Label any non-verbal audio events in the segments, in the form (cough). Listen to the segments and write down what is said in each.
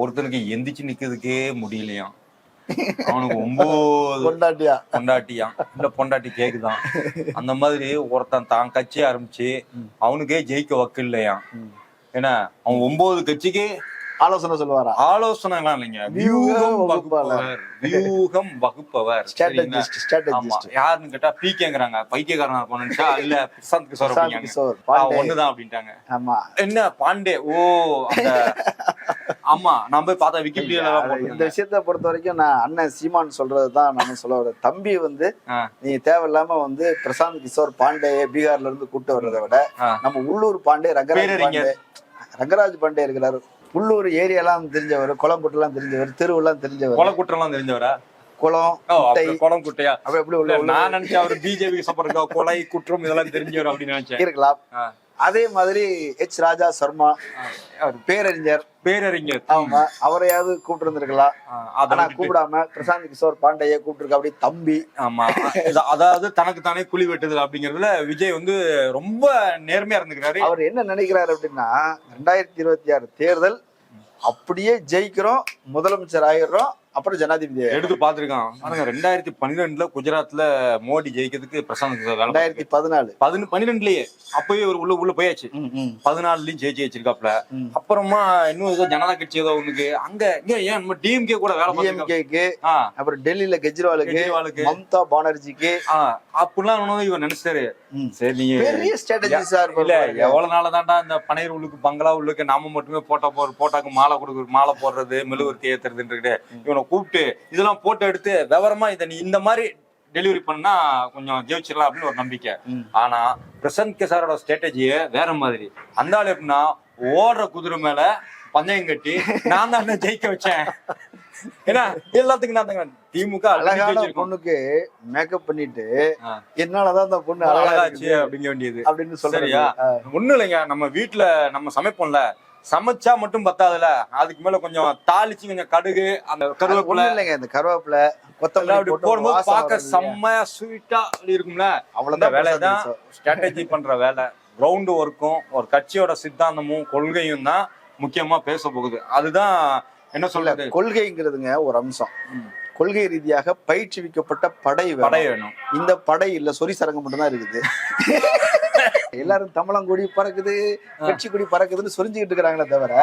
ஒருத்தனுக்கு எந்திரிச்சு நிக்கிறதுக்கே முடியலையாம். அவனுக்கு ஒன்பது கொண்டாட்டியா பொண்டாட்டியாம். இல்ல பொண்டாட்டி கேக்குதான். அந்த மாதிரி ஒருத்தன் தான் கட்சி ஆரம்பிச்சு அவனுக்கே ஜெயிக்க வக்கு இல்லையாம். ம். ஏன்னா அவன் ஒன்பது கட்சிக்கு ஆலோசனை சொல்லுவாரா? ஆலோசனை எல்லாம் இல்லைங்க. வியூகம். வகுப்பவர். வியூகம் வகுப்பவர். யாருன்னு கேட்டா பி கேக்குறாங்க பைத்தியக்காரனா போனுச்சா இல்ல பிரசாந்த் கிஷோர் ஒண்ணுதான் அப்படின்ட்டாங்க. என்ன பாண்டே? ஓ அந்த (laughs) ஆமா நான் போய் பார்த்தா விக்கிபீடியால எல்லாம் இந்த. விஷயத்த பொறுத்த வரைக்கும் நான் அண்ணன் சீமான் சொல்றதுதான் நான் சொல்ல வரேன். தம்பி வந்து நீ தேவையில்லாம வந்து பிரசாந்த் கிஷோர் பாண்டே பீகார்ல இருந்து கூட்டு வர்றதை விட. நம்ம உள்ளூர் பாண்டே ரங்கராஜ். பாண்டே ரங்கராஜ் பாண்டே இருக்கிறாரு. உள்ளூர் ஏரியாலாம் தெரிஞ்சவர் குளம்புட்டுலாம் தெரிஞ்சவர் தெருவெல்லாம் தெரிஞ்சவர். குற்றம்லாம் தெரிஞ்சவரா? குளம் குளம் குட்டையா? அப்படி எப்படி நான் நினைச்சேன் அவர் பிஜேபி சப்போர்ட் கொலை குற்றம் இதெல்லாம் தெரிஞ்சவர் அப்படின்னு நினைச்சேன். இருக்கலாம். அதே மாதிரி எச் ராஜா சர்மா அவர் பேரறிஞர். பேரறிஞர். ஆமா அவரையாவது கூப்பிட்டு இருந்திருக்கலாம் ஆனா கூப்பிடாம பிரசாந்த் கிஷோர் பாண்டையே கூப்பிட்டு அப்படி தம்பி. ஆமா அதாவது தனக்கு தானே குழி வெட்டுதல் அப்படிங்கறதுல விஜய் வந்து ரொம்ப நேர்மையா இருந்துக்கிறாரு. அவர் என்ன நினைக்கிறாரு அப்படின்னா ரெண்டாயிரத்தி இருபத்தி ஆறு தேர்தல் அப்படியே ஜெயிக்கிறோம் முதலமைச்சர் ஆயிடுறோம் அப்புறம் ஜனாதிபதி. எடுத்து பாத்துருக்கான் பாருங்க ரெண்டாயிரத்தி பன்னிரெண்டுல குஜராத்ல மோடி ஜெயிக்கிறதுக்கு பிரசாந்த் ரெண்டாயிரத்தி பதினாலு. பதினு பன்னிரெண்டுலயே. அப்பயே ஒரு உள்ள உள்ள போயாச்சு. பதினாலுலயும் ஜெயிச்சு வச்சிருக்காப்ல. அப்புறமா இன்னும் ஏதோ ஜனதா கட்சி ஏதோ ஒண்ணுக்கு. அங்க ஏன் நம்ம டிஎம்கே கூட வேலை DMK-க்கு, அப்புறம் டெல்லியில கெஜ்ரிவாலுக்கு மம்தா பானர்ஜிக்கு. அப்படிலாம் இவர் நினைச்சாரு. சரி பெரிய ஸ்ட்ராட்டஜிஸா இல்ல எவ்வளவு நாள தாண்டா இந்த பனையூர் உள்ளுக்கு பங்களா உள்ளுக்கு நாம மட்டுமே போட்டோ போ போட்டாக்கு மாலை கொடுக்குறது மாலை போடுறது மெழுகுவர்த்தி ஏத்துறதுன்றது இவனை கூப்பிட்டு இதெல்லாம் போட்டோ எடுத்து விவரமா இதை நீ இந்த மாதிரி டெலிவரி பண்ணா கொஞ்சம் ஜெயிச்சிடலாம் அப்படின்னு ஒரு நம்பிக்கை. ஆனா பிரசன்ட் கிசாரோட ஸ்ட்ராட்டஜியே வேற மாதிரி. அந்த ஆள் எப்படின்னா ஓடுற குதிரை மேல பந்தயம் கட்டி நான் தான் ஜெயிக்க வச்சேன். ஏன்னா எல்லாத்துக்கும் நான் திமுக அழகான. பொண்ணுக்கு மேக்கப் பண்ணிட்டு. என்னாலதான் அந்த பொண்ணு அழகா அழகாச்சு அப்படிங்க வேண்டியது. அப்படின்னு சொல்றாரு சரியா? ஒண்ணும் இல்லைங்க. நம்ம வீட்டுல நம்ம சமைப்போம்ல. சமைச்சா மட்டும் பத்தாதுல அதுக்கு மேல கொஞ்சம் தாளிச்சு கொஞ்சம் கடுகு அந்த கருவேப்பிலை இல்லைங்க இந்த கருவேப்பிலை கொத்தமல்லி அப்படி போடும்போது பார்க்க? செம்மையா ஸ்வீட்டா இருக்கும்ல அவ்வளவுதான் வேலை தான். ஸ்ட்ராட்டஜி பண்ற வேலை கிரவுண்ட் ஒர்க்கும் ஒரு கட்சியோட சித்தாந்தமும் கொள்கையும் தான் முக்கியமா பேச போகுது அதுதான் என்ன சொல்றது கொள்கைங்கிறதுங்க ஒரு அம்சம். கொள்கை ரீதியாக பயிற்றுவிக்கப்பட்ட படை. படை வேணும் இந்த படை இல்ல சொரி சரங்கம் மட்டும் தான் இருக்குது எல்லாரும் தமிழங்கொடி பறக்குது கட்சி கொடி பறக்குதுன்னு சொரிஞ்சுக்கிட்டு இருக்கிறாங்களே தவிர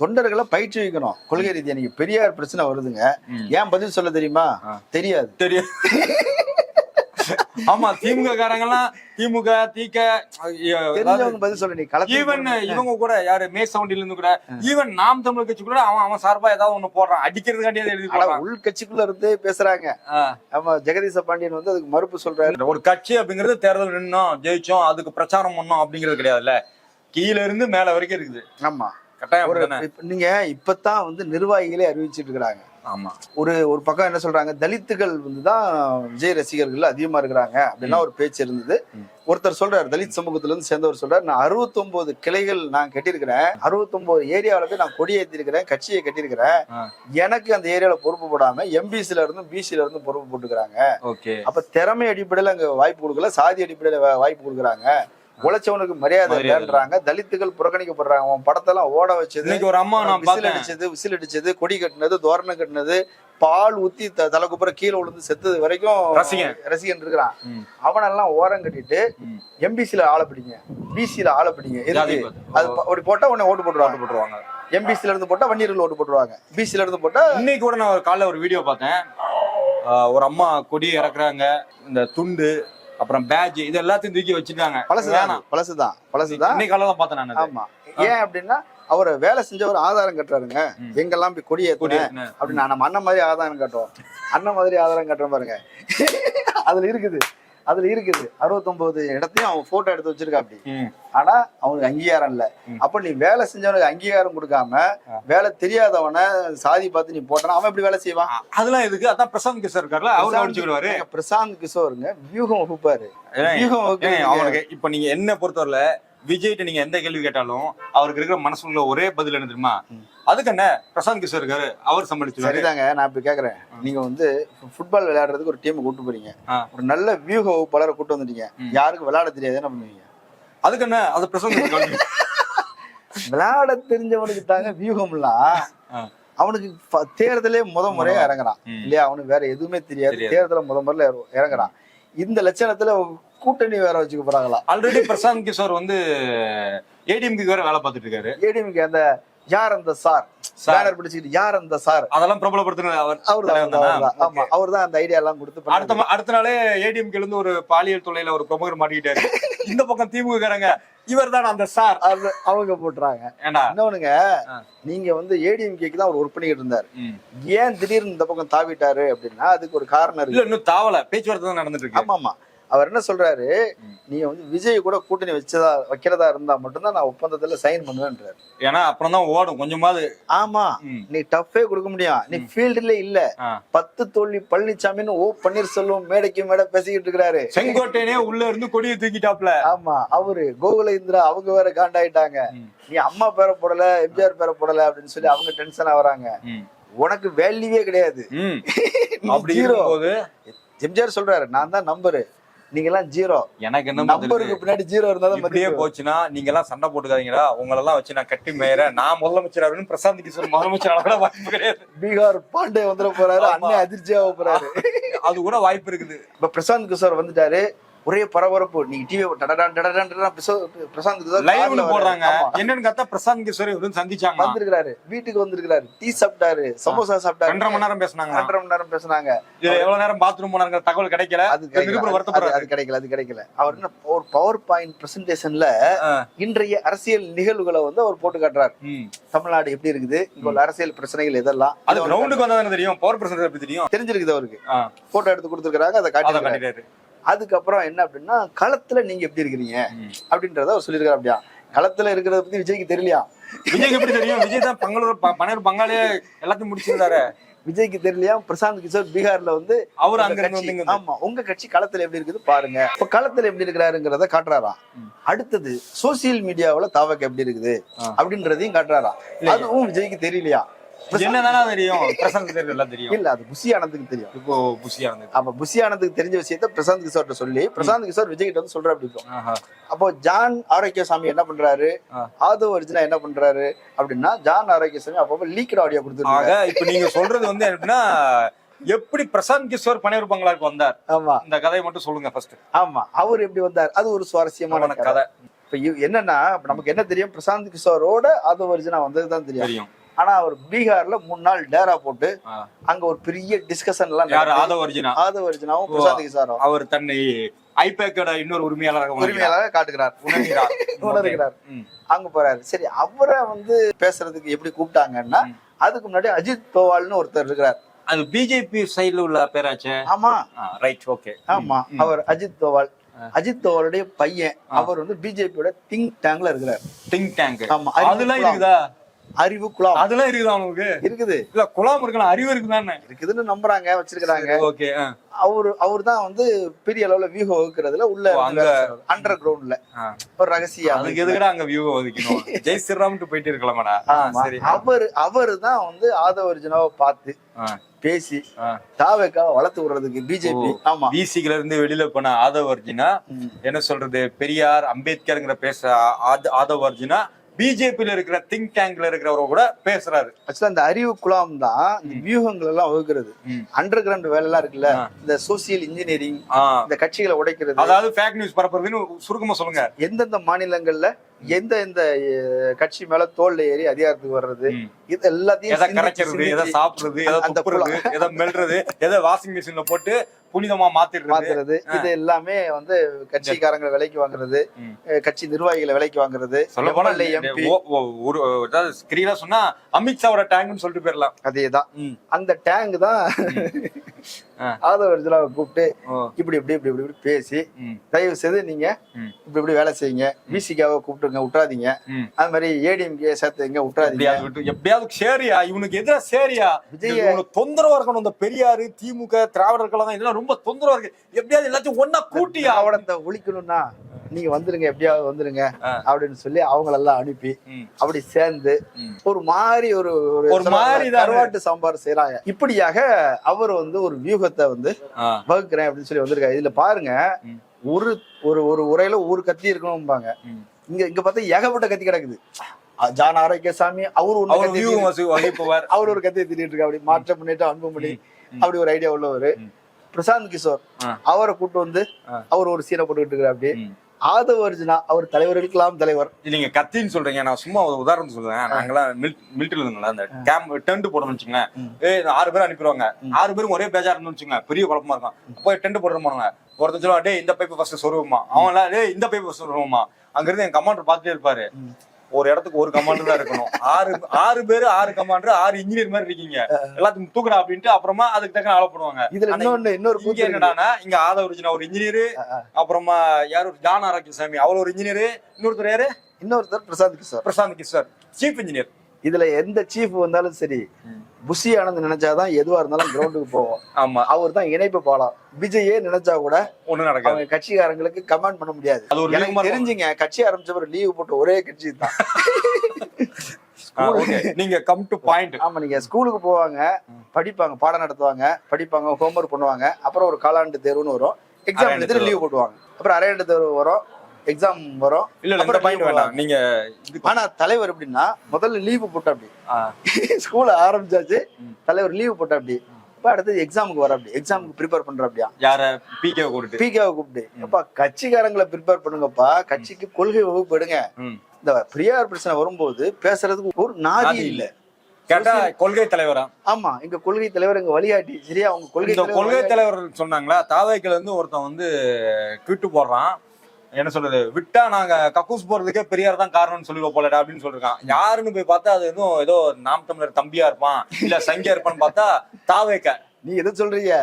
தொண்டர்களை பயிற்றுவிக்கணும் கொள்கை ரீதியா நீங்க பெரியார் பிரச்சனை வருதுங்க. ஏன் பதில் சொல்ல தெரியுமா. தெரியாது. தெரியும் (laughs) ஆமா திமுக காரங்கெல்லாம் திமுக தீக்க பதில் சொல்ல நீ ஈவன் இவங்க கூட யாரு மேசவுண்டில இருந்து கூட ஈவன் நாம் தமிழ் கட்சி கூட அவன் அவன் சார்பா ஏதாவது ஒண்ணு போடுறான். அடிக்கிறதுக்காண்டியாவது எழுதி உள் கட்சிக்குள்ள இருந்து பேசுறாங்க. ஆமா ஜெகதீச பாண்டியன் வந்து அதுக்கு மறுப்பு சொல்றாரு. ஒரு கட்சி அப்படிங்கிறது தேர்தல் நின்னோம் ஜெயிச்சோம் அதுக்கு பிரச்சாரம் பண்ணோம் அப்படிங்கிறது கிடையாதுல்ல. கீழ இருந்து மேல வரைக்கும் இருக்குது. ஆமா. கட்டாயம் நீங்க இப்பதான் வந்து நிர்வாகிகளே அறிவிச்சிட்டு இருக்கிறாங்க. ஆமா. ஒரு ஒரு பக்கம் என்ன சொல்றாங்க தலித்துகள் வந்து தான் விஜய் ரசிகர்கள் அதிகமா இருக்கிறாங்க அப்படின்னா ஒரு பேச்சு இருந்தது. ஒருத்தர் சொல்றாரு தலித் சமூகத்துல இருந்து சேர்ந்தவர் சொல்றாரு நான் 69 கிளைகள் நான் கட்டியிருக்கிறேன். 69 ஏரியாவில போய் நான் கொடி ஏத்திருக்கிறேன் கட்சியை கட்டியிருக்கிறேன். எனக்கு அந்த ஏரியால பொறுப்பு போடாம எம்பிசில இருந்தும் பிசில இருந்தும் பொறுப்பு போட்டுக்கிறாங்க. அப்ப திறமை அடிப்படையில அங்க வாய்ப்பு கொடுக்கல சாதி அடிப்படையில வாய்ப்பு கொடுக்குறாங்க. உழைச்சவனுக்கு மரியாதை இல்லைன்றாங்க. தலித்துகள் புறக்கணிக்கப்படுறாங்க. உன் படத்தெல்லாம் ஓட வச்சது இன்னைக்கு ஒரு அம்மா நான் விசில் அடிச்சது விசில் அடிச்சது கொடி கட்டினது தோரணம் கட்டினது பால் ஊத்தி த- தலைக்குப்புற கீழே விழுந்து செத்தது வரைக்கும் ரசிகன். ரசிகன் இருக்கிறான். அவனெல்லாம் ஓரம் கட்டிட்டு. எம்பிசில ஆள பிடிங்க. பிசில ஆள பிடிங்க. அது அப்படி போட்டா உடனே ஓட்டு போட்டுருவாங்க. போட்டுருவாங்க. எம்பிசில இருந்து போட்டா வன்னியர்கள் ஓட்டு போட்டுருவாங்க. பிசில இருந்து போட்டா இன்னைக்கு கூட நான் ஒரு காலைல ஒரு வீடியோ பார்த்தேன். ஒரு அம்மா கொடி இறக்குறாங்க. இந்த துண்டு அப்புறம் பேட்ஜ் இது எல்லாத்தையும் தூக்கி வச்சுட்டாங்க பழசுதான் வேணாம். பழசுதான் பழசுதான். இன்னைக்கு தான் பார்த்தேன் நான். ஆமா. ஏன் அப்படின்னா அவர் வேலை செஞ்சவர் ஆதாரம் கட்டுறாருங்க. எங்கெல்லாம் போய் கொடி கொடி. அப்படின்னு நம்ம அண்ணன் மாதிரி ஆதாரம் காட்டுவோம். அண்ணன் மாதிரி ஆதாரம் காட்டுறோம் பாருங்க. அதுல இருக்குது. அதுல இருக்குது. அறுபத்தொன்பது இடத்தையும் அவன் போட்டோ எடுத்து வச்சிருக்கா அப்படி. ஆனா அவனுக்கு அங்கீகாரம் இல்ல. அப்ப நீ வேலை செஞ்சவனுக்கு அங்கீகாரம் கொடுக்காம. வேலை தெரியாதவன சாதி பார்த்து நீ போட்டனா அவன் எப்படி வேலை செய்வான்? அதெல்லாம் எதுக்கு? அதான் பிரசாந்த் கிஷோர் இருக்காருல்ல அவர் கவனிச்சுக்கிடுவாரு ஏங்க, பிரசாந்த் கிஷோருங்க வியூகம் வகுப்பாரு. வியூகம் அவனுக்கு இப்ப நீங்க என்ன பொறுத்தவரையில விஜய்கிட்ட நீங்க எந்த கேள்வி கேட்டாலும் அவருக்கு இருக்கிற மனசுக்குள்ள ஒரே பதில் என்ன தெரியுமா. அதுக்கு என்ன? பிரசாந்த் கிஷோர் இருக்காரு அவர் சமாளிச்சுவாரு சரிதாங்க. நான் இப்ப கேக்குறேன். நீங்க வந்து ஃபுட்பால் விளையாடுறதுக்கு ஒரு டீம் கூட்டு போறீங்க. ஒரு நல்ல வியூக வகுப்பாளரை கூட்டு வந்துட்டீங்க. ம். யாருக்கும் விளையாட தெரியாது என்ன பண்ணுவீங்க? அதுக்கு என்ன? அது பிரசாந்த் (laughs) விளையாட தெரிஞ்சவனுக்கு தாங்க வியூகம்லாம். அவனுக்கு தேர்தலே முத முறையா இறங்குறான். இல்லையா? அவனுக்கு வேற எதுவுமே தெரியாது. தேர்தல முத இற- இறங்குறான். இந்த லட்சணத்துல கூட்டணி வேற வச்சுக்க போறாங்களா? ஆல்ரெடி பிரசாந்த் கிஷோர் வந்து ஏடிஎம்க்கு வேற வேலை பார்த்துட்டு இருக்காரு. ஏடிஎம்கே அந்த யார் அந்த சார். பேனர் பிடிச்சிக்கிட்டு யார் அந்த சார்? அதெல்லாம் பிரபலப்படுத்துறது அவர் தானா? அவர்தான் ஆமா Okay. அவர்தான் அந்த ஐடியா எல்லாம் கொடுத்து அடுத்த அடுத்த நாளே ஏடிஎம்கே இருந்து ஒரு பாலியல் தொழில ஒரு பிரமுகர் மாட்டிக்கிட்டாரு. இந்த பக்கம் திமுக காரங்க இவர் தான் அந்த சார். அவங்க போட்டுறாங்க. இன்னொன்னுங்க. நீங்க வந்து ஏடிஎம்கேக்கு தான் அவர் ஒர்க் பண்ணிக்கிட்டு இருந்தாரு. ஏன் திடீர்னு இந்த பக்கம் தாவிட்டாரு அப்படின்னா அதுக்கு ஒரு காரணம் இருக்கு. இல்ல இன்னும் தாவல. பேச்சுவார்த்தை தான் நடந்துட்டு இருக்கு. ஆமா ஆமா அவர் என்ன சொல்றாரு. நீங்க வந்து விஜய் கூட கூட்டணி வச்சதா வைக்கிறதா இருந்தா மட்டும்தான் நான் ஒப்பந்தத்துல சைன் பண்ணுவேன்றாரு. ஏன்னா அப்புறம் தான் ஓடும். கொஞ்சமாவது ஆமா. நீ டஃபே கொடுக்க முடியும். நீ ஃபீல்டுல இல்ல. பத்து தோல்வி பழனிசாமின்னு ஓ பன்னீர்செல்வம் மேடைக்கு மேடை பேசிக்கிட்டு இருக்கிறாரு. செங்கோட்டையனே உள்ள இருந்து கொடியை தூக்கிட்டாப்ல. ஆமா. அவரு கோகுல இந்திரா அவங்க வேற காண்டாயிட்டாங்க. நீ அம்மா பேரை போடல எம்ஜிஆர் பேரை போடல அப்படின்னு சொல்லி அவங்க டென்ஷன் ஆகுறாங்க. உனக்கு வேல்யூவே கிடையாது. நீ அப்படி எம்ஜிஆர் சொல்றாரு நான் தான் நம்பரு நீங்க எல்லாம் ஜீரோ. எனக்கு என்ன நம்பருக்கு பின்னாடி ஜீரோ இருந்தா தான் இப்படியே. போச்சுன்னா நீங்க எல்லாம் சண்டை போட்டுக்காதீங்கடா. உங்களெல்லாம் வச்சு நான் கட்டி மேயற நான் முதலமைச்சர் அப்படின்னு பிரசாந்த் கிஷோர் முதலமைச்சர் கூட வாய்ப்பு கிடையாது. பீகார் பாண்டே வந்துட போறாரு. அண்ணன் அதிர்ச்சியாக போறாரு. அது கூட வாய்ப்பு இருக்குது. இப்ப பிரசாந்த் கிஷோர் வந்துட்டாரு. ஒரே பரபரப்பு. நீங்க டிவி டடடான் டடடான் பிரசாந்த் லைவ்ல போடுறாங்க. என்னன்னு பார்த்தா பிரசாந்த் கிஷோர் சந்திச்சாங்க வந்திருக்கிறாரு. வீட்டுக்கு வந்திருக்கிறாரு. டீ சாப்பிட்டாரு. சமோசா சாப்பிட்டாரு. ரெண்டரை மணி நேரம் பேசினாங்க. ரெண்டரை மணி நேரம் பேசுனாங்க. இதுல எவ்வளவு நேரம் பாத்ரூம் போனாங்க தகவல் கிடைக்கல. அது அது கிடைக்கல அது கிடைக்கல. அவர் என்ன ஒரு பவர் பாயிண்ட் பிரசன்டேஷன்ல. இன்றைய அரசியல் நிகழ்வுகளை வந்து அவர் போட்டு காட்டுறாரு. தமிழ்நாடு எப்படி இருக்குது? இங்க உள்ள அரசியல் பிரச்சனைகள் எதெல்லாம்? அது கிரவுண்டுக்கு வந்தா தெரியும். பவர் பிரசன்ட் எப்படி தெரியும்? தெரிஞ்சிருக்குது அவருக்கு. போட்டோ எடுத்து கொடுத்துருக்காங்க அதை காட்டி அதுக்கப்புறம் என்ன அப்படின்னா களத்துல நீங்க எப்படி இருக்கிறீங்க. அப்படின்றத அவர் சொல்லியிருக்காரு அப்படியா? களத்துல இருக்கிறத பத்தி விஜய்க்கு தெரியலையா? விஜய்க்கு எப்படி தெரியும்? விஜய் தான் பங்களூர் பனையூர் பங்காளியே எல்லாத்தையும் முடிச்சிருந்தாரு. விஜய்க்கு தெரியலையா? பிரசாந்த் கிஷோர் பீகார்ல வந்து அவர் அங்க. ஆமா உங்க கட்சி களத்துல எப்படி இருக்குது பாருங்க. இப்ப களத்துல எப்படி இருக்கிறாருங்கிறத காட்டுறாராம் ம். அடுத்தது சோசியல் மீடியாவுல தாவக்கு எப்படி இருக்குது. அப்படின்றதையும் காட்டுறாராம் அதுவும் விஜய்க்கு தெரியலையா? என்னதானா தெரியும்? பிரசாந்த் எல்லாம் தெரியும். இல்ல அது புஷி ஆனந்துக்கு தெரியும். இப்போ புசியா இருந்தது அப்ப புஷி ஆனந்துக்கு தெரிஞ்ச விஷயத்த பிரசாந்த் கிஷோர்ட்ட சொல்லி பிரசாந்த் கிஷோர் விஜய் கிட்ட வந்து சொல்ற அப்படி. அப்போ ஜான் ஆரோக்கியசாமி என்ன பண்றாரு? ஆ. ஆதவ ஒரிஜினா என்ன பண்றாரு? அப்படின்னா ஜான் ஆரோக்கியசாமி அப்பப்போ லீக்கட் ஆடியோ கொடுத்துருக்காங்க இப்ப நீங்க சொல்றது வந்து எப்படின்னா எப்படி பிரசாந்த் கிஷோர் பனையூர் பங்களாக்கு வந்தார்? ஆமா. இந்த கதையை மட்டும் சொல்லுங்க ஃபர்ஸ்ட் ஆமா அவர் எப்படி வந்தார்? அது ஒரு சுவாரஸ்யமான கதை. இப்ப என்னன்னா நமக்கு என்ன தெரியும்? பிரசாந்த் கிஷோரோட ஆதவ ஒரிஜினா வந்ததுதான் தெரியும். தெரியும். ஆனா அவர் பீகார்ல மூணு நாள் டேரா போட்டு. அங்க ஒரு பெரிய டிஸ்கஷன் எல்லாம் ஆதவ அர்ஜுனா ஆதவ ஒரிஜினாவும் பிரசாந்த் கிஷோரும் அவர் தன்னை ஐபேக்கோட இன்னொரு உரிமையாளராக. உரிமையாளராக காட்டுகிறார் உணர்கிறார் (laughs) உணர்கிறார். அங்க போறாரு சரி அவரை வந்து பேசுறதுக்கு எப்படி கூப்பிட்டாங்கன்னா. அதுக்கு முன்னாடி அஜித் தோவால்னு ஒருத்தர் இருக்கிறார் அது பிஜேபி சைடுல உள்ள பேராச்சே ஆமா ரைட் ஓகே ஆமா. அவர் அஜித் தோவால். அஜித் தோவாலுடைய பையன். அவர் வந்து பிஜேபியோட திங்க் டேங்க்ல இருக்கிறார் திங்க் டேங்க் ஆமா அதெல்லாம். இருக்குதா அறிவு குலாம் அதெல்லாம் இருக்குதா அவனுக்கு இருக்குது. இல்ல குலாம் இருக்கலாம் அறிவு இருக்குதானே? இருக்குதுன்னு நம்புறாங்க வச்சிருக்காங்க ஓகே அவரு அவர் தான் வந்து பெரிய அளவுல வியூகம் வகுக்கிறதுல உள்ள அண்டர் கிரவுண்ட்ல ஒரு ரகசிய அதுக்கு. எதுக்குடா அங்க வியூ ஒதுக்கணும் (laughs) ஜெய் ஸ்ரீராம்ட்டு போயிட்டு இருக்கலாமாடா? அவர் அவர் தான் வந்து ஆதவ ஒரிஜினாவை பார்த்து பேசி ஆ. தாவேக்காவை வளர்த்து விடுறதுக்கு பிஜேபி. ஆமா. விசில இருந்து வெளியில போன ஆதவ் அர்ஜுனா. என்ன சொல்றது பெரியார் அம்பேத்கர்ங்கிற பேச ஆத- ஆதவ் அர்ஜுனா பிஜேபியில இருக்கிற திங்க் டேங்க்ல இருக்கிறவர கூட பேசுறாரு. ஆக்சுவலா இந்த அறிவு குலாம் தான் இந்த வியூகங்கள் எல்லாம் வகுக்கிறது. அண்டர் கிரவுண்ட் வேலை எல்லாம் இருக்குல்ல. இந்த சோசியல் இன்ஜினியரிங் இந்த கட்சிகளை உடைக்கிறது. அதாவது ஃபேக் நியூஸ் பரப்புறதுன்னு சுருக்கமா சொல்லுங்க. எந்தெந்த மாநிலங்கள்ல எந்த எந்த கட்சி மேல தோல்ல ஏறி அதிகாரத்துக்கு வர்றது. இது எல்லாத்தையும் எதை கரைக்கிறது எதை சாப்பிடுறது எதை அந்த துப்புறது எதை மெல்றது எதை வாஷிங் மிஷின்ல போட்டு புனிதமா மாத்திடுறது. இது எல்லாமே வந்து கட்சிக்காரங்களை விலைக்கு வாங்குறது. கட்சி நிர்வாகிகளை விலைக்கு வாங்குறது. சொல்ல போனா ஒரு அதாவது ஸ்கிரீனா சொன்னா அமித்ஷாவோட டேங்க்னு சொல்லிட்டு போயிடலாம். அதேதான். அந்த டேங்க் தான். ஆதவ ஒரிஜினாவை கூப்பிட்டு இப்படி இப்படி இப்படி இப்படி பேசி தயவு செய்து நீங்க. இப்படி இப்படி வேலை செய்யுங்க. விசிகாவை கூப்பிட்டுங்க விட்டுறாதீங்க. அது மாதிரி ஏடிஎம்கே சேர்த்துங்க விட்டுறாதீங்க. எப்படியாவது சேரியா இவனுக்கு எதிரா சேரியா. விஜய- தொந்தரவா இருக்கணும் இந்த பெரியாரு திமுக திராவிடர் கழகம் இதெல்லாம் ரொம்ப தொந்தரவா இருக்கு. எப்படியாவது எல்லாத்தையும் ஒன்னா கூட்டியா? திராவிடத்தை ஒழிக்கணும்னா நீங்க வந்துருங்க எப்படியாவது வந்துருங்க. அப்படின்னு சொல்லி அவங்களெல்லாம் அனுப்பி அப்படி சேர்ந்து. ஒரு மாதிரி ஒரு ஒரு மாதிரி கருவாட்டு சாம்பார் செய்யறாங்க இப்படியாக அவர் வந்து ஒரு வியூகத்தை வந்து வகுக்கிறேன் அப்படின்னு சொல்லி வந்திருக்காரு இதுல பாருங்க. ஒரு ஒரு ஒரு உரையில ஒரு கத்தி இருக்கணும்பாங்க. இங்க இங்க பார்த்தா ஏகப்பட்ட கத்தி கிடக்குது ஜான் ஆரோக்கியசாமி அவர் ஒண்ணு அவர் (laughs) ஒரு கதையை திட்டிட்டு இருக்கா அப்படி மாற்ற முன்னேற்றம் அன்புமணி அப்படி ஒரு ஐடியா உள்ளவர். பிரசாந்த் கிஷோர். அவரை கூட்டு வந்து. அவர் ஒரு சீனை போட்டுக்கிட்டு இருக்கிற அப்படி. ஆதவ அர்ஜுனா அவர் தலைவர்களுக்கெல்லாம் தலைவர். நீங்க கத்தின்னு சொல்றீங்க. நான் சும்மா ஒரு உதாரணம் சொல்றேன். நாங்கெல்லாம் மிலிட்டரியில் இருந்தோம்ல அந்த கேம்ப் டென்ட் போடணும்னு இந்த ஆறு பேர் அனுப்பிடுவாங்க. ஆறு பேரும் ஒரே பேஜா இருந்தோம்னு வச்சுங்களேன் பெரிய குழப்பமா இருக்கும். போய் டென்ட் போட்டு போனாங்க. ஒருத்தன் சொல்லுவான் டேய் இந்த பைப்பு ஃபர்ஸ்ட் சொருவுமா அவன் டேய் இந்த பைப்பு சொருவுமா அங்க இருந்து என் கமாண்டர் பார்த்துட்டே இருப்பாரு. ஒரு இடத்துக்கு ஒரு கமாண்டர் தான் இருக்கணும். ஆறு ஆறு பேரு ஆறு கமாண்டர் ஆறு இன்ஜினியர் மாதிரி இருக்கீங்க. எல்லாத்துக்கும் தூக்குடா அப்படின்ட்டு அப்புறமா அதுக்கு தக்க ஆள போடுவாங்க. இதுல இன்னொன்னு இன்னொரு இங்க. என்னடான்னா இங்க ஆதவ ஒரு இன்ஜினியர் அப்புறமா யாரு? ஜான் ஆரோக்கியசாமி அவர் ஒரு இன்ஜினியர் இன்னொருத்தர் யாரு? இன்னொருத்தர் பிரசாந்த் கிஷோர். பிரசாந்த் கிஷோர் சீஃப் இன்ஜினியர் இதுல எந்த சீஃப் வந்தாலும் சரி. புஷி ஆனந்த் நினைச்சாதான் எதுவா இருந்தாலும் கிரவுண்டுக்கு போவோம். ஆமா. அவர் தான் இணைப்பு பாலம். விஜயே நினைச்சா கூட ஒண்ணு நடக்காது. அவங்க கட்சிக்காரங்களுக்கு கமெண்ட் பண்ண முடியாது. எனக்கு தெரிஞ்சுங்க கட்சி ஆரம்பிச்சவர் லீவ் போட்ட ஒரே கட்சி தான். (laughs) நீங்க கம் டு பாயிண்ட் ஆமா நீங்க ஸ்கூலுக்கு போவாங்க படிப்பாங்க பாடம் நடத்துவாங்க படிப்பாங்க ஹோம்ஒர்க் பண்ணுவாங்க அப்புறம் ஒரு காலாண்டு தேர்வுன்னு வரும். எக்ஸாம் எழுதி லீவ் போட்டுவாங்க. அப்புறம் அரையாண்டு தேர்வு வரும். எக்ஸாம் வரும். இல்ல அப்புறம் பாயிண்ட் வேண்டாம். நீங்க ஆனா தலைவர் எப்படின்னா முதல்ல லீவு போட்ட அப்படி. ஸ்கூல் (laughs) ஆரம்பிச்சாச்சு. தலைவர் லீவு போட்ட அப்படி. இப்ப அடுத்தது எக்ஸாமுக்கு வர அப்படி. எக்ஸாமுக்கு ப்ரிப்பேர் பண்ற அப்படியா? யார? பிகே கூட்டிட்டு பிகேவை கூப்பிட்டு. அப்பா கட்சிக்காரங்களை ப்ரிப்பேர் பண்ணுங்கப்பா. கட்சிக்கு கொள்கை வகுப்பு எடுங்க. இந்த பிரியார் பிரச்சனை வரும்போது பேசுறதுக்கு ஒரு நாதி இல்ல. கேட்டா கொள்கை தலைவரா? ஆமா எங்க கொள்கை தலைவர் எங்க வழிகாட்டி. சரியா அவங்க கொள்கை கொள்கை தலைவர் சொன்னாங்களா தாவைக்கில இருந்து ஒருத்தன் வந்து ட்விட்டு போடுறான். என்ன சொல்றது விட்டா நாங்க கக்கூஸ் போறதுக்கே பெரியார் தான் காரணம்னு சொல்லுவ போலடா அப்படின்னு சொல்லிருக்கான். யாருன்னு போய் பார்த்தா அது எதுவும் ஏதோ நாம் தமிழர் தம்பியா இருப்பான் இல்ல சங்கியா இருப்பான்னு பார்த்தா தாவேக்க. நீ எது சொல்றீங்க.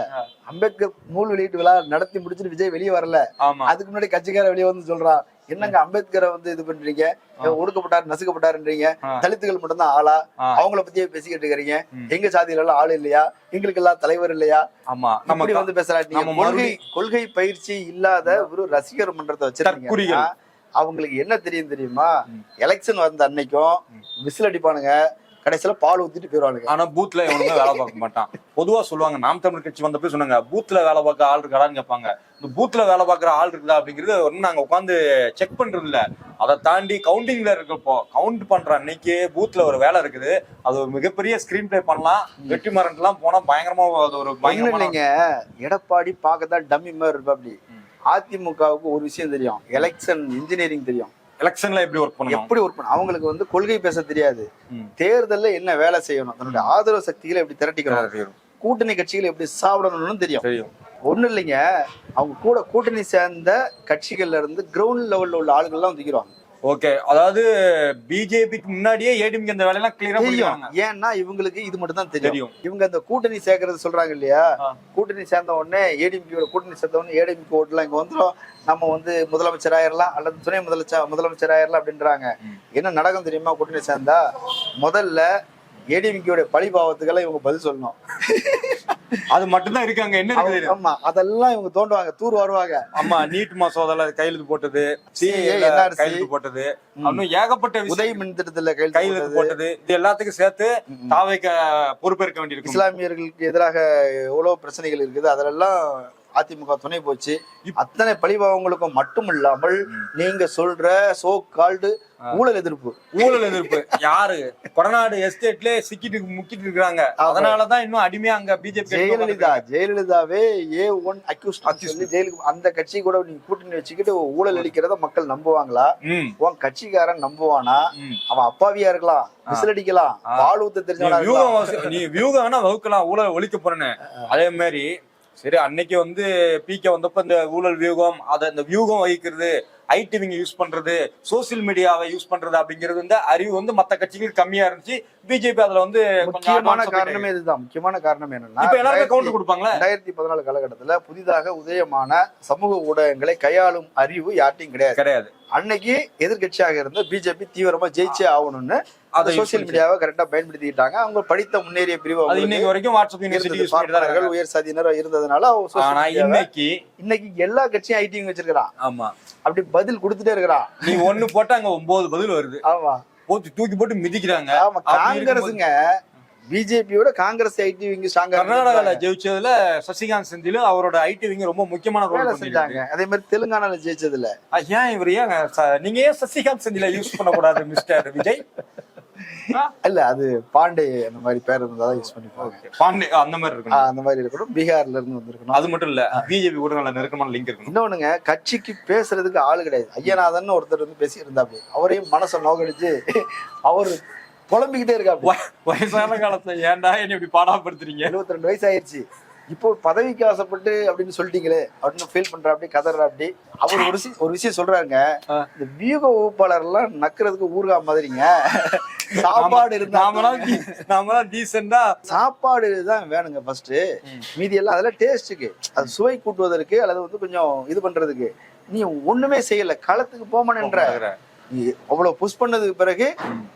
அம்பேத்கர் நூல் வெளியீட்டு விழா நடத்தி முடிச்சுட்டு விஜய் வெளியே வரல. ஆமா. அதுக்கு முன்னாடி கட்சிக்கார வெளியே வந்து சொல்றான் என்னங்க அம்பேத்கரை வந்து இது பண்றீங்க? ஒடுக்கப்பட்டார் நசுக்கப்பட்டாருன்றீங்க. தலித்துகள் மட்டும்தான் ஆளா? ஆ. அவங்கள பத்தியே பேசிக்கிட்டு இருக்கிறீங்க. எங்க சாதியில எல்லாம் ஆள் இல்லையா? எங்களுக்கு எல்லாம் தலைவர் இல்லையா? ஆமா. நம்ம வந்து பேசுறாங்க கொள்கை கொள்கை பயிற்சி இல்லாத ஒரு ரசிகர் மன்றத்தை வச்சிருக்கீங்க. அவங்களுக்கு என்ன தெரியும் தெரியுமா. எலெக்ஷன் வந்த அன்னைக்கும் விசில் அடிப்பானுங்க. கடைசியில பால் ஊத்திட்டு போயிருவானுங்க. ஆனா பூத்ல எவனுமே வேலை பார்க்க மாட்டான். பொதுவா சொல்லுவாங்க நாம் தமிழ் கட்சி வந்தப்ப சொன்னாங்க பூத்ல வேலை பார்க்க ஆள் இருக்காடான்னு கேட்பாங்க. இந்த பூத்ல வேலை பார்க்குற ஆள் இருக்குதா அப்படிங்கிறது ஒன்னும் நாங்க உட்காந்து செக் பண்றது இல்ல அதை தாண்டி கவுண்டிங்ல இருக்கப்போ கவுண்ட் பண்ற அன்னைக்கு பூத்ல ஒரு வேலை இருக்குது. அது ஒரு மிகப்பெரிய ஸ்கிரீன் பிளே பண்ணலாம். வெற்றி எல்லாம் போனா பயங்கரமா அது ஒரு ஒண்ணும் பயங்கரமான இல்லைங்க. எடப்பாடி பார்க்கதான் டம்மி மாதிரி இருப்பா அப்படி. அதிமுகவுக்கு ஒரு விஷயம் தெரியும். எலெக்ஷன் இன்ஜினியரிங் தெரியும். எலெக்ஷன்ல எப்படி ஒர்க் பண்ணணும்? எப்படி ஒர்க் பண்ண அவங்களுக்கு வந்து கொள்கை பேச தெரியாது. தேர்தல்ல என்ன வேலை செய்யணும்? தன்னுடைய ஆதரவு சக்திகளை எப்படி திரட்டிக்கணும்? தெரியும் கூட்டணி கட்சிகளை எப்படி சாப்பிடணும்னு தெரியும். தெரியும். ஒண்ணும் இல்லைங்க. அவங்க கூட கூட்டணி சேர்ந்த கட்சிகள்ல இருந்து கிரவுண்ட் லெவல்ல உள்ள ஆளுங்கள்லாம் வந்துக்கிறாங்க ஓகே அதாவது பிஜேபிக்கு முன்னாடியே ஏடிஎம்கே இந்த வேலையெல்லாம் கிளியரா தெரியும். ஏன்னா இவங்களுக்கு இது மட்டும் தான் தெரியும். இவங்க அந்த கூட்டணி சேர்க்கறது சொல்றாங்க இல்லையா. கூட்டணி சேர்ந்த உடனே ஏடிஎம்கே கூட்டணி சேர்ந்த உடனே ஏடிஎம்கே ஓட்டுலாம் இங்க வந்துரும். நம்ம வந்து முதலமைச்சர் ஆயிரலாம் அல்லது துணை முதலமைச்சர் முதலமைச்சர் ஆயிரலாம் அப்படின்றாங்க. என்ன நடக்கும் தெரியுமா கூட்டணி சேர்ந்தா? முதல்ல ஏடிஎம்கேயோட பழிபாவத்துக்கெல்லாம் இவங்க பதில் சொல்லணும். அது மட்டும்தான் இருக்கு அங்க என்ன இருக்குது ஆமா அதெல்லாம் இவங்க தோண்டுவாங்க தூர் வருவாங்க ஆமா நீட் மசோதால கையெழுத்து போட்டது. கையெழுத்து போட்டது. இன்னும் ஏகப்பட்ட உதய் மின் திட்டத்துல கையெழுத்து போட்டது. இது எல்லாத்துக்கும் சேர்த்து. தாவைக்க பொறுப்பேற்க வேண்டியிருக்கும் இஸ்லாமியர்களுக்கு எதிராக எவ்வளவு பிரச்சனைகள் இருக்குது அதிலெல்லாம் அதிமுக துணை போச்சு. அத்தனை பழிபாவங்களுக்கும் மட்டும் இல்லாமல் நீங்க சொல்ற சோ கால்டு ஊழல் எதிர்ப்பு. ஊழல் எதிர்ப்பு. யாரு? கொடநாடு எஸ்டேட்ல சிக்கிட்டு முக்கிட்டு இருக்காங்க. அதனாலதான் இன்னும் அடிமையா அங்க பிஜேபி ஜெயலலிதா ஜெயலலிதாவே ஏ ஒன் அக்யூஸ்ட் Accused. சொல்லி ஜெயிலுக்கு அந்த கட்சி கூட நீங்க கூட்டணி வச்சுக்கிட்டு ஊழல் அளிக்கிறத மக்கள் நம்புவாங்களா? உன் கட்சிக்காரன் நம்புவானா. அவன் அப்பாவியா இருக்கலாம் விசில் அடிக்கலாம். பால் ஊத்த தெரிஞ்சவனா நீ வியூகம் வேணா வகுக்கலாம் ஊழல் ஒழிக்க போறேன்னு. அதே மாதிரி சரி அன்னைக்கு வந்து பிகே வந்தப்ப இந்த ஊழல் வியூகம் அதை இந்த வியூகம் வகிக்கிறது ஐடிவிங்க யூஸ் பண்றது சோசியல் மீடியாவை யூஸ் பண்றது அப்படிங்கிறது வந்து அறிவு வந்து மற்ற கட்சிகளுக்கு கம்மியா இருந்துச்சு. பிஜேபி அதுல வந்து முக்கியமான காரணமே இதுதான். முக்கியமான காரணம் என்னன்னா இப்ப ரெண்டாயிரத்தி- கவுண்டர் கொடுப்பாங்களே? ரெண்டாயிரத்தி பதினாலு காலகட்டத்துல புதிதாக உதயமான சமூக ஊடகங்களை கையாளும் அறிவு யார்ட்டையும் கிடையாது. கிடையாது. அன்னைக்கு எதிர்க்கட்சியாக இருந்த பிஜேபி தீவிரமா ஜெயிச்சே ஆகணும்னு அதை சோசியல். மீடியாவை கரெக்டா பயன்படுத்திக்கிட்டாங்க. அவங்க படித்த முன்னேறிய பிரிவு இன்னைக்கு வரைக்கும் வாட்ஸ்அப் யூனிவர்சிட்டி. உயர் சாதியினர் இருந்ததுனால இன்னைக்கு இன்னைக்கு எல்லா கட்சியும் ஐடிங் வச்சிருக்கிறான். ஆமா. அப்படி பதில் கொடுத்துட்டே இருக்கிறான். நீ ஒண்ணு போட்டா அங்க ஒன்பது பதில் வருது. ஆமா. போட்டு தூக்கி போட்டு மிதிக்கிறாங்க. ஆமா காங்கிரஸுங்க பிஜேபியோட காங்கிரஸ் ஐடி விங்க ஸ்ட்ராங்கா கர்நாடகால ஜெயிச்சதுல சசிகாந்த் செந்தில் அவரோட ஐடி விங்க ரொம்ப முக்கியமான ரோல் செஞ்சாங்க. அதே மாதிரி தெலுங்கானால ஜெயிச்சதுல. ஏன் இவர் ஏன் நீங்க ஏன் சசிகாந்த் செந்தில யூஸ் பண்ணக்கூடாது மிஸ்டர் விஜய்? இல்ல அது பாண்டே அந்த மாதிரி பேர் இருந்தாதான் யூஸ் பண்ணிப்பாங்க. பாண்டே அந்த மாதிரி இருக்கணும். அந்த மாதிரி இருக்கணும் பீகார்ல இருந்து வந்திருக்கணும். அது மட்டும் இல்ல பிஜேபி கூட நல்ல நெருக்கமான லிங்க் இருக்கணும். இன்னொன்னுங்க கட்சிக்கு பேசுறதுக்கு ஆளு கிடையாது. ஐயநாதன் ஒருத்தர் வந்து பேசி இருந்தாப்படி அவரையும் மனசை நோக்கடிச்சு அவர் புலம்பிக்கிட்டே இருக்காப்படி வ- வயசான காலத்துல ஏன்டா என்ன இப்படி பாடாப்படுத்துறீங்க? எழுபத்தி ரெண்டு வயசு ஆயிருச்சு இப்போ பதவிக்கு ஆசைப்பட்டு அப்படின்னு சொல்லிட்டீங்களே அப்படின்னு ஃபீல் பண்றாப்படி கதறாப்படி அவர் ஒரு விஷயம் ஒரு விஷயம் சொல்றாங்க. இந்த வியூக வகுப்பாளர் எல்லாம் நக்குறதுக்கு ஊர்கா மாதிரிங்க. சாப்பாடு இருந்தா நாமெல்லாம் டீ- நாமெல்லாம் டீசெண்டா சாப்பாடு தான் வேணுங்க ஃபர்ஸ்ட் மீதி எல்லாம் அதெல்லாம் டேஸ்ட்டுக்கு அது சுவை கூட்டுவதற்கு அல்லது வந்து கொஞ்சம் இது பண்றதுக்கு. நீ ஒண்ணுமே செய்யல. களத்துக்கு போமன்ற நீ அவ்வளவு புஷ் பண்ணதுக்கு பிறகு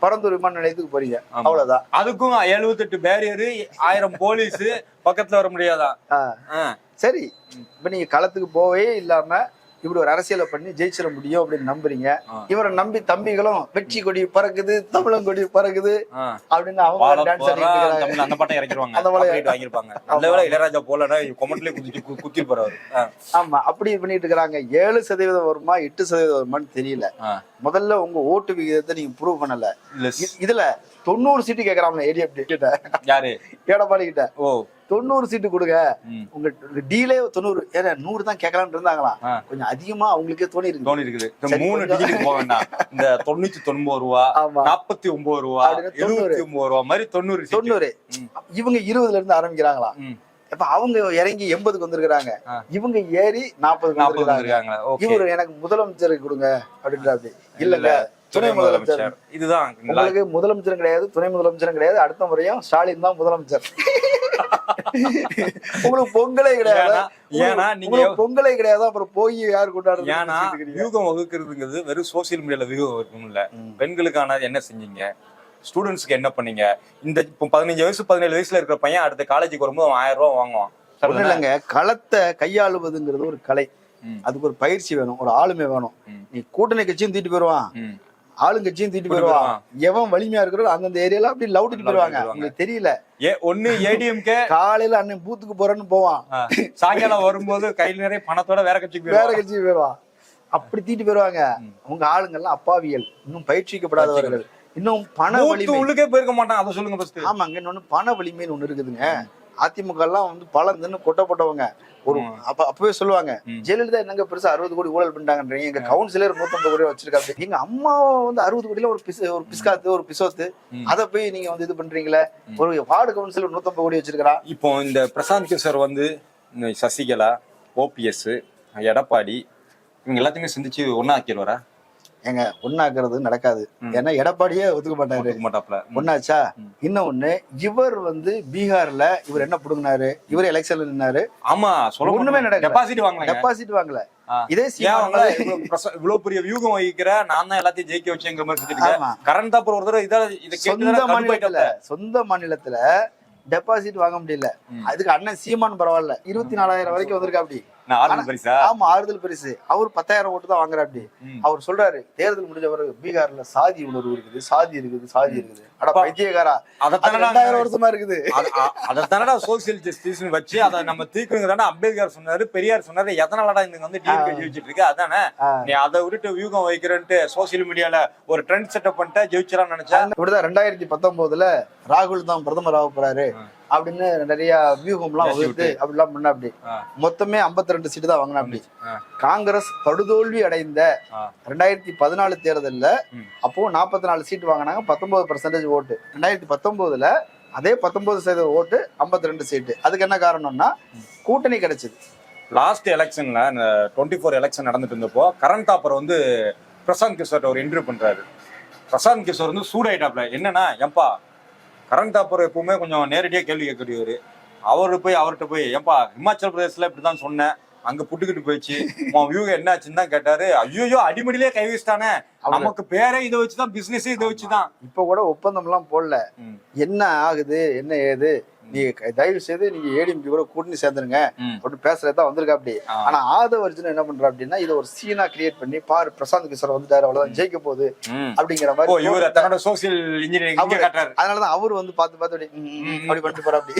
பரந்தூர் விமான நிலையத்துக்கு போறீங்க. அவ்வளவுதான். அதுக்கும் எழுபத்தெட்டு பேரியரு ஆயிரம் போலீஸ் பக்கத்துல வர முடியாதா? ஆ. ஆ. சரி. இப்ப நீங்க களத்துக்கு போவே இல்லாம இப்படி ஒரு அரசியலை பண்ணி ஜெயிச்சிட முடியும் அப்படின்னு நம்புறீங்க. இவரை நம்பி தம்பிகளும் வெற்றி கொடி பறக்குது தமிழங்கொடி பறக்குது ஆ. அப்படின்னு அவங்க டான்ஸ் ஆடிட்டு அந்த பாட்டை இறக்கிடுவாங்க அந்த வாங்கியிருப்பாங்க நல்ல வேளை இளையராஜா போலன்னா கொமெண்ட்லயே குதிச்சு கு- குத்தி போறாரு. ஆமா அப்படி பண்ணிட்டு இருக்கிறாங்க ஏழு சதவீதம் வருமா எட்டு சதவீதம் வருமான்னு தெரியல. முதல்ல உங்க ஓட்டு விகிதத்தை நீங்க ப்ரூவ் பண்ணல இதுல தொண்ணூறு சீட்டு கேக்குறாங்க ஏடிஎப்டி கிட்ட யாரு எடப்பாடி கிட்ட ஓ தொண்ணூறு சீட்டு கொடுங்க. உங்க டீலே தொண்ணூறு ஏன்னா நூறு தான் கேட்கலாம்னு இருந்தாங்களாம். கொஞ்சம் அதிகமா அவங்களுக்கே தோணி இருக்கு தோணி இருக்குது மூணு. டிஜிட் போக வேண்டாம் இந்த தொண்ணூத்தி தொண்ணூறு ரூபா நாற்பத்தி ஒன்பது ரூபா தொண்ணூறு. எழுபத்தி ஒன்பது ரூபா மாதிரி தொண்ணூறு. தொண்ணூறு. இவங்க இருபதுல இருந்து ஆரம்பிக்கிறாங்களாம் ம். இப்ப அவங்க இறங்கி எண்பதுக்கு வந்திருக்கிறாங்க. இவங்க ஏறி நாற்பதுக்கு நாற்பது இவரு எனக்கு முதலமைச்சருக்கு கொடுங்க அப்படின்றாப்படி இல்லங்க துணை முதலமைச்சர். இதுதான். உங்களுக்கு முதலமைச்சரும் கிடையாது துணை முதலமைச்சரும் கிடையாது. அடுத்த முறையும் ஸ்டாலின் தான் முதலமைச்சர். (laughs) உங்களுக்கு பொங்கலே கிடையாது. ஏன்னா- நீங்க பொங்கலே கிடையாது. அப்புறம் போய் யார் கொண்டாடுறது ஏன்னா வியூகம் வகுக்கிறதுங்கிறது வெறும் சோசியல் மீடியால வியூகம் இல்ல பெண்களுக்கான என்ன செஞ்சீங்க? ஸ்டூடெண்ட்ஸ்க்கு என்ன பண்ணீங்க? இந்த இப்போ பதினஞ்சு வயசு பதினேழு வயசுல இருக்கிற பையன் அடுத்த காலேஜுக்கு வரும்போது அவன் ஆயிரம் ரூபாய் வாங்குவான். ஒண்ணும் இல்லைங்க. களத்தை கையாளுவதுங்கிறது ஒரு கலை. அதுக்கு ஒரு பயிற்சி வேணும் ஒரு ஆளுமை வேணும். நீ கூட்டணி கட்சியும் தூக்கிட்டு போயிருவான். ம். ஆளுங்கட்சியும் தூக்கிட்டு போயிருவான். எவன் வலிமையா இருக்கிறோ அந்தந்த ஏரியால அப்படி லவுட்டுக்கு போயிருவாங்க. உங்களுக்கு தெரியல. ஏ ஒண்ணு ஏடிஎம்கே காலையில அண்ணன் பூத்துக்கு போறேன்னு போவான். சாயங்காலம் வரும்போது கையில் நிறைய பணத்தோட வேற கட்சிக்கு வேற போயிடுவான். கட்சிக்கு போயிருவான் அப்படி தூக்கிட்டு போயிருவாங்க. உங்க ஆளுங்க எல்லாம் அப்பாவியல் இன்னும் பயிற்சிக்கப்படாதவர்கள். இன்னும் பண வலிமை. உள்ளுக்கே போயிருக்க மாட்டான். அதை சொல்லுங்க ஃபர்ஸ்ட் ஆமாங்க இன்னொன்னு பண வலிமைன்னு ஒண்ணு இருக்குதுங்க. அதிமுக எல்லாம் வந்து பலந்துன்னு கொட்டப்பட்டவங்க. ஒரு. அப்ப அப்பவே சொல்லுவாங்க. ஜெயலலிதா என்னங்க பெருசா அறுபது கோடி ஊழல் பண்ணிட்டாங்கன்றீங்க? எங்க கவுன்சிலர் நூத்தம்பது கோடி வச்சிருக்காங்க எங்க அம்மா வந்து அறுபது கோடியில ஒரு பிசு ஒரு பிஸ்காத்து ஒரு பிசோத்து. அதை போய் நீங்க வந்து இது பண்றீங்களே? ஒரு வார்டு கவுன்சிலர் நூத்தம்பது கோடி வச்சிருக்கா இப்போ இந்த பிரசாந்த் கிஷோர் வந்து சசிகலா ஓபிஎஸ் எடப்பாடி இவங்க எல்லாத்தையுமே சிந்திச்சு ஒன்னா ஆக்கிடுவாரா ஏங்க ஒண்ணாக்குறது நடக்காது. ஏன்னா எடப்பாடியே ஒத்துக்க மாட்டாரு. மாட்டாப்ல ஒண்ணாச்சா? ம். இன்னொன்னு இவர் வந்து பீகார்ல இவர் என்ன புடுங்கினாரு? இவர் எலெக்ஷன்ல நின்னாரு. ஆமா சொல்ல ஒண்ணுமே நடக்கல. டெபாசிட் வாங்கல டெபாசிட் வாங்கல. இதே இவ்வளவு பெரிய வியூகம் வகிக்கிற? நான் தான் எல்லாத்தையும் ஜெயிக்க வச்சேங்கிற மாதிரி அப்புறம் ஒரு தடவை இதை சொந்த மாநிலத்துல சொந்த மாநிலத்துல டெபாசிட் வாங்க முடியல. அதுக்கு அண்ணன் சீமான் பரவாயில்ல. இருபத்தி நாலாயிரம் வரைக்கும் வந்திருக்கா அப்படி. பரிசா? ஆமா ஆறுதல் பரிசு. அவர் பத்தாயிரம் ஓட்டு தான் வாங்குறா அப்படி. ம். அவர் சொல்றாரு தேர்தல் முடிஞ்ச பிறகு பீகார்ல சாதி உணர்வு இருக்குது சாதி இருக்குது சாதி இருக்குது. அட அதைத்தானடா ரெண்டாயிரம் வருஷமா இருக்குது. அதைத்தானடா சோசியல் ஜஸ்டிஸ் வச்சு அதை நம்ம தீர்க்கணுங்க தானே அம்பேத்கர் சொன்னாரு பெரியார் சொன்னாரு. எதனாலடா இங்க வந்து டிஎம்கே ஜெயிச்சிட்டு இருக்கு? அதானே. நீ அதை விட்டுட்டு வியூகம் வைக்கிறேன்ட்டு சோசியல் மீடியால ஒரு ட்ரெண்ட் செட்டப் பண்ணிட்டு ஜெயிச்சிடலாம் நினைச்சா? இப்படிதான் ரெண்டாயிரத்தி பத்தொன்பதுல ராகுல் தான் பிரதமர் ஆக போறாரு அப்படின்னு நிறைய வியூகம்லாம் வகுத்து அப்படிலாம் பண்ண அப்படி. மொத்தமே 52 ரெண்டு சீட்டு தான் வாங்கினா அப்படி. காங்கிரஸ் படுதோல்வி அடைந்த. ரெண்டாயிரத்தி பதினாலு தேர்தல்ல. அப்போ நாற்பத்தி நாலு சீட் வாங்கினாங்க. பத்தொன்பது பர்சன்டேஜ் ஓட்டு. ரெண்டாயிரத்தி பத்தொன்பதுல அதே பத்தொன்பது சதவீத ஓட்டு 52 ரெண்டு சீட்டு அதுக்கு என்ன காரணம்னா கூட்டணி கிடைச்சது. லாஸ்ட் எலெக்ஷன்ல டுவெண்ட்டி ஃபோர் எலெக்ஷன் நடந்துட்டு இருந்தப்போ கரண் தாப்பர் வந்து பிரசாந்த் கிஷோர் ஒரு இன்டர்வியூ பண்றாரு. பிரசாந்த் கிஷோர் வந்து சூடாயிட்டாப்ல. என்னன்னா ஏன்பா கரண் தாப்பர் எப்பவுமே கொஞ்சம் நேரடியா கேள்வி கேட்கக்கூடியவர். அவரு போய் அவர்கிட்ட போய் ஏன்பா இமாச்சல் பிரதேசல இப்படிதான் சொன்னேன். அங்க புட்டுக்கிட்டு போயிடுச்சு. உன் வியூ என்னாச்சுன்னு தான் கேட்டாரு. ஐயோ அடிமடியிலே கை வச்சுட்டானே. நமக்கு பேரே இதை வச்சுதான் பிசினஸே இதை வச்சுதான். இப்ப கூட ஒப்பந்தம் எல்லாம் போடல. என்ன ஆகுது? என்ன ஏது? நீ தயவு செய்து நீங்க ஏடிஎம்கே கூட கூட்டணி சேர்ந்துருங்க. அப்படின்னு பேசுறதா வந்திருக்கா அப்படி ஆ. ஆனா ஆதவ அர்ஜுன் என்ன பண்றா அப்படின்னா இதை ஒரு சீனா கிரியேட் பண்ணி பாரு பிரசாந்த் கிஷோர் வந்துட்டாரு அவ்வளவுதான் ஜெயிக்க போகுது. அப்படிங்கிற மாதிரி இவர் தன்னோட சோசியல் இன்ஜினியரிங் அதனாலதான் அவர் வந்து பார்த்து பார்த்து அப்படி பண்ணிட்டு அப்படி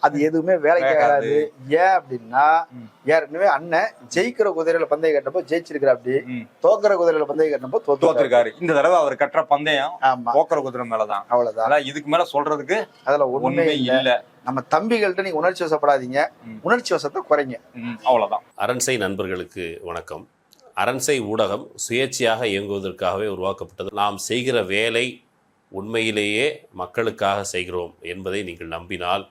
அது எதுவுமே வேலைக்கு. ஆகாது ஏன் அப்படின்னா. ஏற்கனவே அண்ணன் ஜெயிக்கிற குதிரையில பந்தயம் கட்டப்போ ஜெயிச்சிருக்கிற அப்படி. தோக்குற குதிரையில பந்தயம் கட்டப்போ தோத்து தோத்துருக்காரு. இந்த தடவை அவர் கட்டுற பந்தயம் ஆமா. போக்குற குதிரை மேலதான். அவ்வளவுதான். இதுக்கு மேல சொல்றதுக்கு அதுல ஒண்ணுமே இல்ல. நம்ம தம்பிகள்கிட்ட நீங்க உணர்ச்சி வசப்படாதீங்க. உணர்ச்சி வசத்தை குறைங்க. அவ்வளவுதான். அரண்சை நண்பர்களுக்கு வணக்கம். அரண்சை ஊடகம் சுயேட்சையாக இயங்குவதற்காகவே உருவாக்கப்பட்டது. நாம் செய்கிற வேலை உண்மையிலேயே மக்களுக்காக செய்கிறோம் என்பதை நீங்கள் நம்பினால்